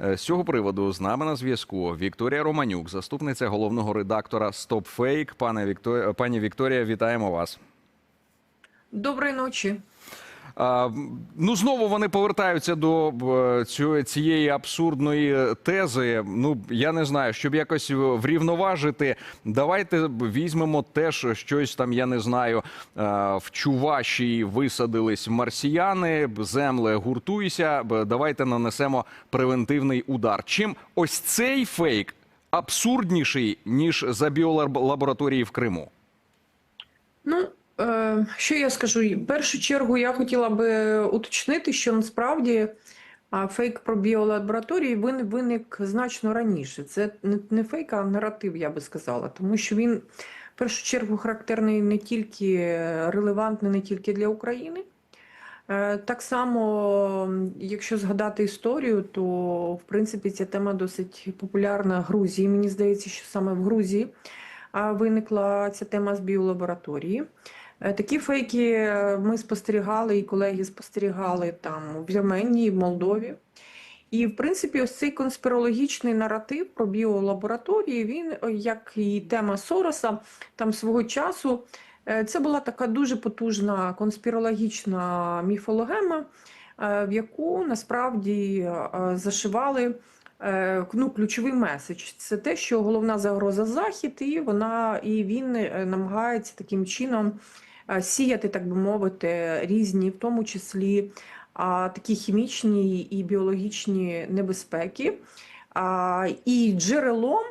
Е, З цього приводу з нами на зв'язку Вікторія Романюк, заступниця головного редактора StopFake. Пане Вікторія, пані Вікторія, вітаємо вас. Доброї ночі. Ну знову вони повертаються до е, цієї абсурдної тези. Ну я не знаю, щоб якось врівноважити. Давайте візьмемо теж щось там. Я не знаю. е, В Чувашії висадились марсіяни, земле гуртуйся. Давайте нанесемо превентивний удар. Чим ось цей фейк абсурдніший ніж за біолабораторії в Криму? Ну, що я скажу? В першу чергу я хотіла би уточнити, що насправді фейк про біолабораторії вин- виник значно раніше. Це не, не фейк, а наратив, я би сказала. Тому що він в першу чергу характерний не тільки релевантний не тільки для України. Е, Так само, якщо згадати історію, то в принципі ця тема досить популярна в Грузії. Мені здається, що саме в Грузії виникла ця тема з біолабораторії. Е, Такі фейки е, ми спостерігали, і колеги спостерігали там в Вірменії, в Молдові. І, в принципі, ось цей конспірологічний наратив про біолабораторії, він, е, як і тема Сороса, там свого часу, це була така дуже потужна конспірологічна міфологема, в яку насправді зашивали ну, ключовий меседж. Це те, що головна загроза Захід, і вона і він намагається таким чином сіяти, так би мовити, різні, в тому числі такі хімічні і біологічні небезпеки. І джерелом,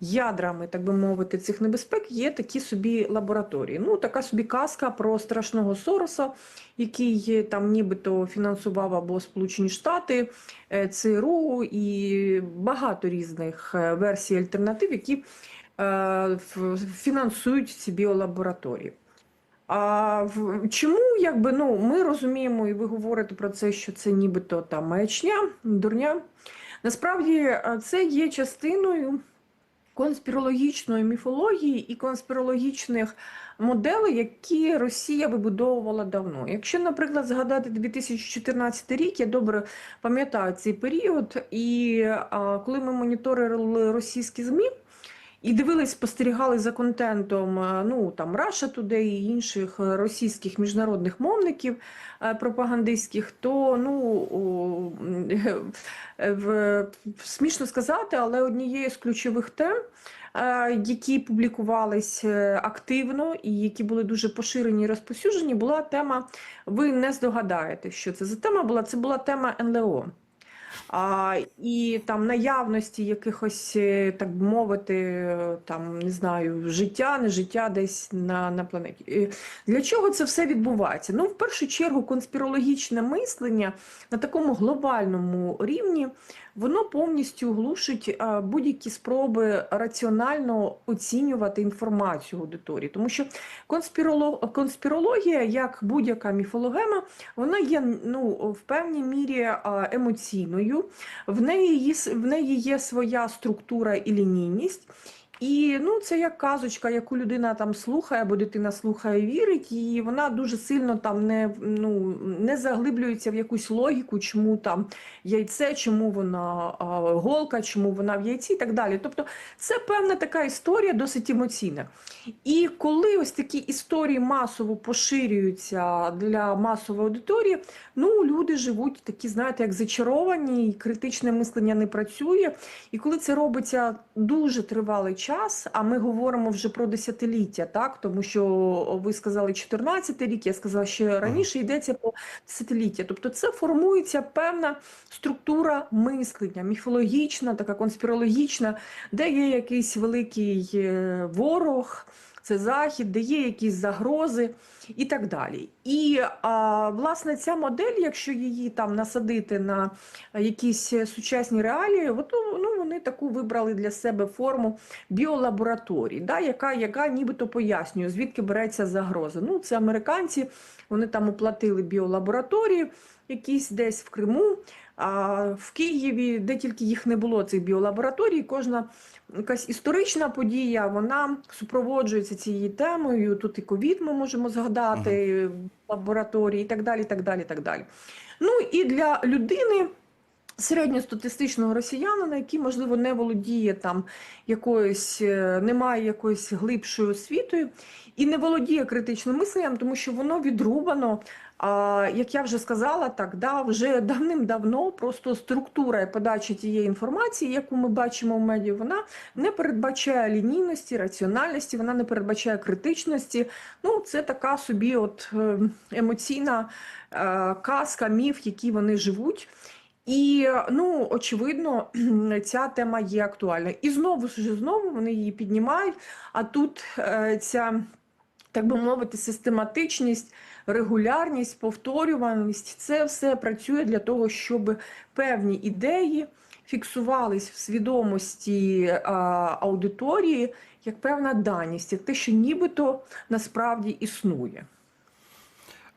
ядрами, так би мовити, цих небезпек є такі собі лабораторії. Ну, така собі казка про страшного Сороса, який там нібито фінансував або Сполучені Штати, е, ЦРУ і багато різних е, версій альтернатив, які е, фінансують ці біолабораторії. А чому якби ну ми розуміємо, і ви говорите про це, що це нібито там маячня, дурня. Насправді е, це є частиною конспірологічної міфології і конспірологічних моделей, які Росія вибудовувала давно. Якщо, наприклад, згадати 2014 рік, я добре пам'ятаю цей період, і а, коли ми моніторили російські ЗМІ. І дивились, спостерігали за контентом е, ну там Russia Today і інших е, російських міжнародних мовників е, пропагандистських, то ну в, смішно сказати, але однією з ключових тем, які публікувались активно і які були дуже поширені і розповсюджені, була тема. Ви не здогадаєте, що це за тема була. Це була тема НЛО. А, і там наявності якихось, е, так би мовити, е, там не знаю, життя, не життя десь на, на планеті. І Для чого це все відбувається? Ну, в першу чергу, конспірологічне мислення на такому глобальному рівні воно повністю глушить будь-які спроби раціонально оцінювати інформацію аудиторії, тому що конспіроло- конспірологія, як будь-яка міфологема, вона є ну, в певній мірі емоційною, в неї, є, в неї є своя структура і лінійність. І ну, це як казочка, яку людина там слухає, або дитина слухає вірить, і вона дуже сильно там не, ну, не заглиблюється в якусь логіку, чому там яйце, чому вона а, голка, чому вона в яйці і так далі. Тобто це певна така історія, досить емоційна. І коли ось такі історії масово поширюються для масової аудиторії, ну люди живуть такі, знаєте, як зачаровані, і критичне мислення не працює. І коли це робиться дуже тривалий час, а ми говоримо вже про десятиліття, так тому що ви сказали 14 рік, я сказала, що раніше йдеться про десятиліття. Тобто це формується певна структура мислення, міфологічна, така конспірологічна, де є якийсь великий е, ворог. Це захід, де є якісь загрози і так далі. І а, власне ця модель, якщо її там насадити на якісь сучасні реалії, от, ну вони таку вибрали для себе форму біолабораторії, да, яка, яка нібито пояснює, звідки береться загроза. Ну, це американці, вони там оплатили біолабораторії, якісь десь в Криму. А в Києві, де тільки їх не було, цих біолабораторій, кожна якась історична подія, вона супроводжується цією темою. Тут і ковід ми можемо згадати, лабораторії і так далі. так далі, так далі. Ну і для людини середньостатистичного росіянина, який, можливо, не володіє там якоюсь, е, не має якоюсь глибшою освітою і не володіє критичним мисленням, тому що воно відрубано. Як я вже сказала, так да, вже давним-давно просто структура і подача тієї інформації, яку ми бачимо в медіа, вона не передбачає лінійності, раціональності, вона не передбачає критичності. Ну, це така собі от е, емоційна е, казка, міф, який вони живуть. І ну очевидно, ця тема є актуальна. І знову ж знову вони її піднімають. А тут е, ця, так би мовити, систематичність, регулярність, повторюваність це все працює для того, щоб певні ідеї фіксувались в свідомості а, аудиторії як певна даність, як те, що нібито насправді існує.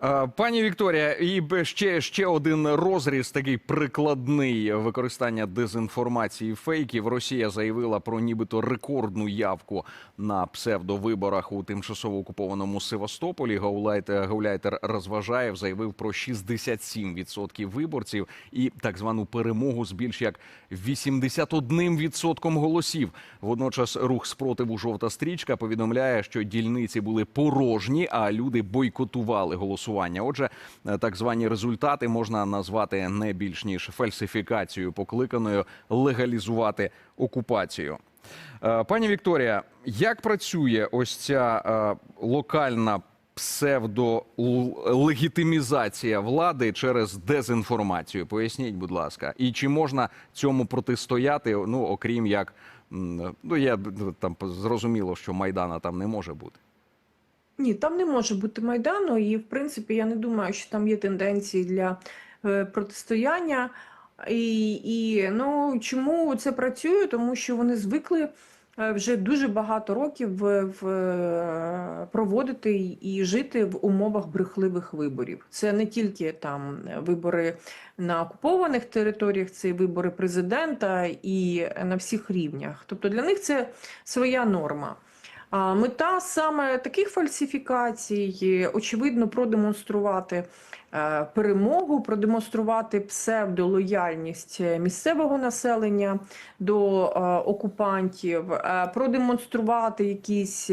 Е, Пані Вікторія, і ще, ще один розріз, такий прикладний використання дезінформації фейків. Росія заявила про нібито рекордну явку на псевдовиборах у тимчасово окупованому Севастополі. Гауляйтер, Розважаєв заявив про 67% виборців і так звану перемогу з більш як 81% голосів. Водночас рух спротиву жовта стрічка повідомляє, що дільниці були порожні, а люди бойкотували голосування. Отже, е, так звані результати можна назвати не більш ніж фальсифікацією, покликаною легалізувати окупацію. Е, Пані Вікторія, як працює ось ця е, локальна псевдолегітимізація влади через дезінформацію? Поясніть, будь ласка, і чи можна цьому протистояти? Ну окрім як ну я там зрозуміло, що майдана там не може бути. Ні, там не може бути майдану, і в принципі я не думаю, що там є тенденції для е, протистояння. І, і ну чому це працює? Тому що вони звикли е, вже дуже багато років в, в, е, проводити і- жити в умовах брехливих виборів. Це не тільки там вибори на окупованих територіях, це вибори президента і на всіх рівнях. Тобто для них це своя норма. Мета саме таких фальсифікацій, очевидно, продемонструвати е, перемогу, продемонструвати псевдолояльність місцевого населення до е, окупантів, е, продемонструвати якісь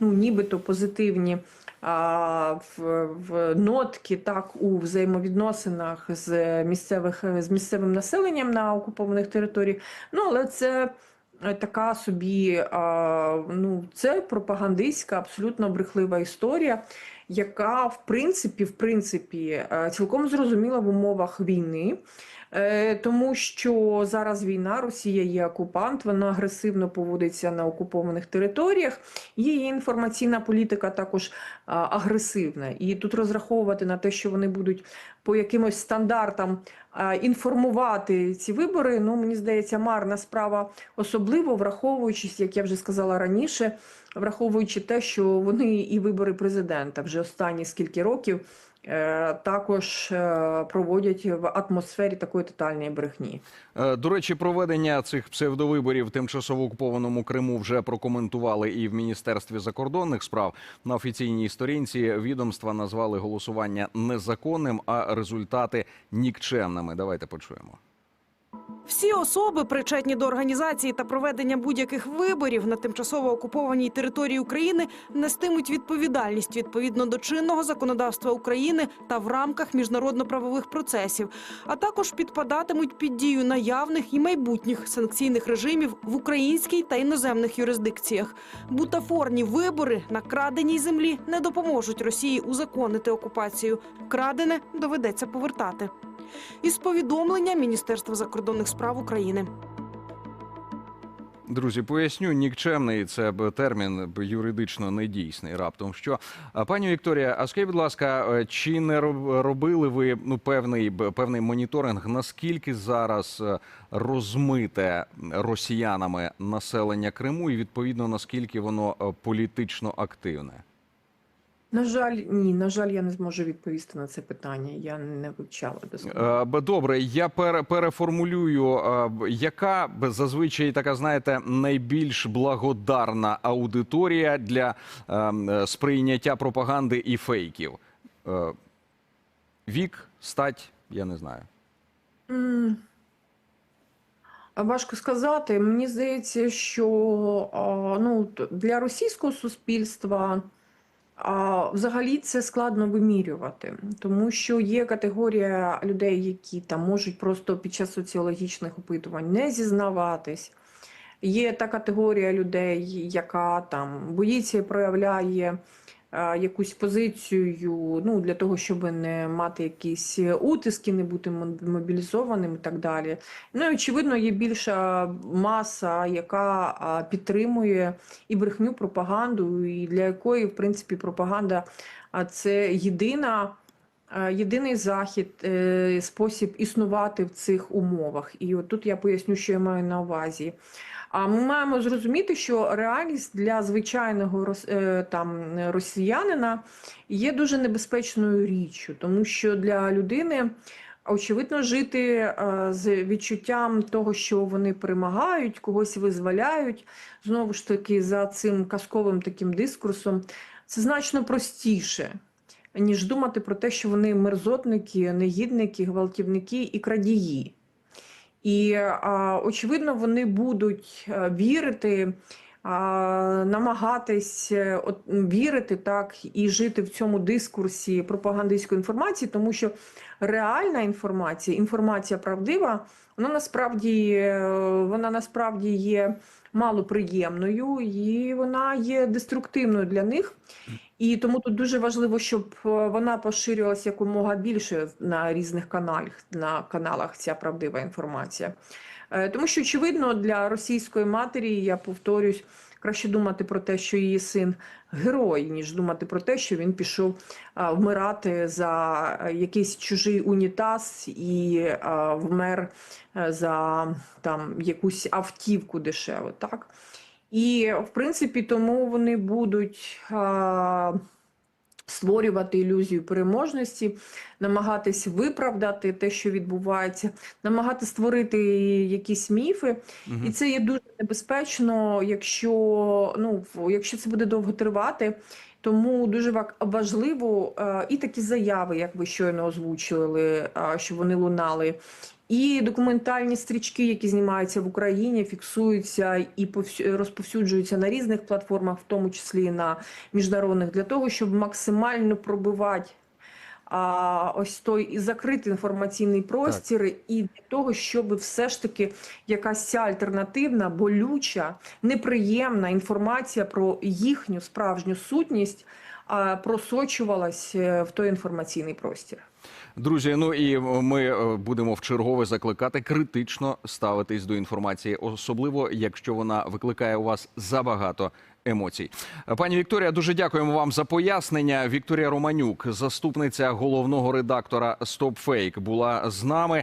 ну, нібито позитивні в, в нотки так у взаємовідносинах з місцевих з місцевим населенням на окупованих територіях. Ну але це така собі, ну це пропагандистська, абсолютно брехлива історія, яка в принципі, в принципі, е, цілком зрозуміла в умовах війни. Е, Тому що зараз війна, Росія є окупант, вона агресивно поводиться на окупованих територіях. Її інформаційна політика також агресивна. І тут розраховувати на те, що вони будуть по якимось стандартам інформувати ці вибори, ну мені здається, марна справа, особливо враховуючи, як я вже сказала раніше, враховуючи те, що вони і вибори президента вже останні скільки років. е, Також е, проводять в атмосфері такої тотальної брехні. Е, До речі, проведення цих псевдовиборів в тимчасово окупованому Криму вже прокоментували і в Міністерстві закордонних справ. На офіційній сторінці відомства назвали голосування незаконним, а результати нікчемними. Давайте почуємо. Всі особи, причетні до організації та проведення будь-яких виборів на тимчасово окупованій території України, нестимуть відповідальність відповідно до чинного законодавства України та в рамках міжнародно-правових процесів, а також підпадатимуть під дію наявних і майбутніх санкційних режимів в українській та іноземних юрисдикціях. Бутафорні вибори на краденій землі не допоможуть Росії узаконити окупацію. Крадене доведеться повертати. Із повідомлення Міністерства закордонних справ України. Друзі, поясню, нікчемний це б термін юридично недійсний. Раптом що пані Вікторія, а скажіть, будь ласка, е, чи не роб- робили ви ну певний певний моніторинг? Наскільки зараз е, розмите росіянами населення Криму, і відповідно наскільки воно е, політично активне? На жаль, ні, на жаль, я не зможу відповісти на це питання. Я не вивчала досконало. Е, Добре, я пере- переформулюю. е, Яка зазвичай така, знаєте, найбільш благодарна аудиторія для ем, е, сприйняття пропаганди і фейків? Вік, стать, я не знаю. Важко сказати. Мені здається, що ну, для російського суспільства а, взагалі це складно вимірювати, тому що є категорія людей, які там можуть просто під час соціологічних опитувань не зізнаватись. Є та категорія людей, яка там боїться і проявляє якусь позицію ну, для того, щоб не мати якісь утиски, не бути мобілізованим і так далі. Ну і очевидно, є більша маса, яка підтримує і брехню, пропаганду, і для якої, в принципі, пропаганда це єдина. Е, Єдиний захід, е, спосіб існувати в цих умовах. І от тут я поясню, що я маю на увазі. А ми маємо зрозуміти, що реальність для звичайного е, там росіянина є дуже небезпечною річчю, тому що для людини очевидно жити з відчуттям того, що вони перемагають, когось визволяють, знову ж таки, за цим казковим таким дискурсом, це значно простіше. Ніж думати про те, що вони мерзотники, негідники, гвалтівники і крадії. І очевидно, вони будуть е, вірити, намагатись е, вірити так і жити в цьому дискурсі пропагандистської інформації, тому що реальна інформація, інформація правдива, вона насправді е, вона насправді є малоприємною і вона є деструктивною для них. І тому тут дуже важливо, щоб е, вона поширювалася якомога більше на різних каналах, на каналах ця правдива інформація. Е, Тому що, очевидно, для російської матері, я повторюсь, краще думати про те, що її син герой, ніж думати про те, що він пішов вмирати за е, якийсь чужий унітаз і вмер е, за там якусь автівку дешеву. Так? І, в принципі, тому вони будуть створювати ілюзію переможності, намагатись виправдати те, що відбувається, намагати створити якісь міфи. І це є дуже небезпечно, якщо, ну, якщо це буде довго тривати. Тому дуже важливо е, і такі заяви, як ви щойно озвучили, е, щоб вони лунали, і документальні стрічки, які знімаються в Україні, фіксуються і повсю- розповсюджуються на різних платформах, в тому числі і на міжнародних, для того, щоб максимально пробивати а, ось той і закритий інформаційний простір, і для того, щоб все ж таки якась ця альтернативна, болюча, неприємна інформація про їхню справжню сутність а, просочувалась е, в той інформаційний простір. Друзі, ну і ми е, будемо в чергове закликати критично ставитись до інформації, особливо якщо вона викликає у вас забагато емоцій. Е, Пані Вікторія, дуже дякуємо вам за пояснення. Вікторія Романюк, заступниця головного редактора StopFake, була з нами.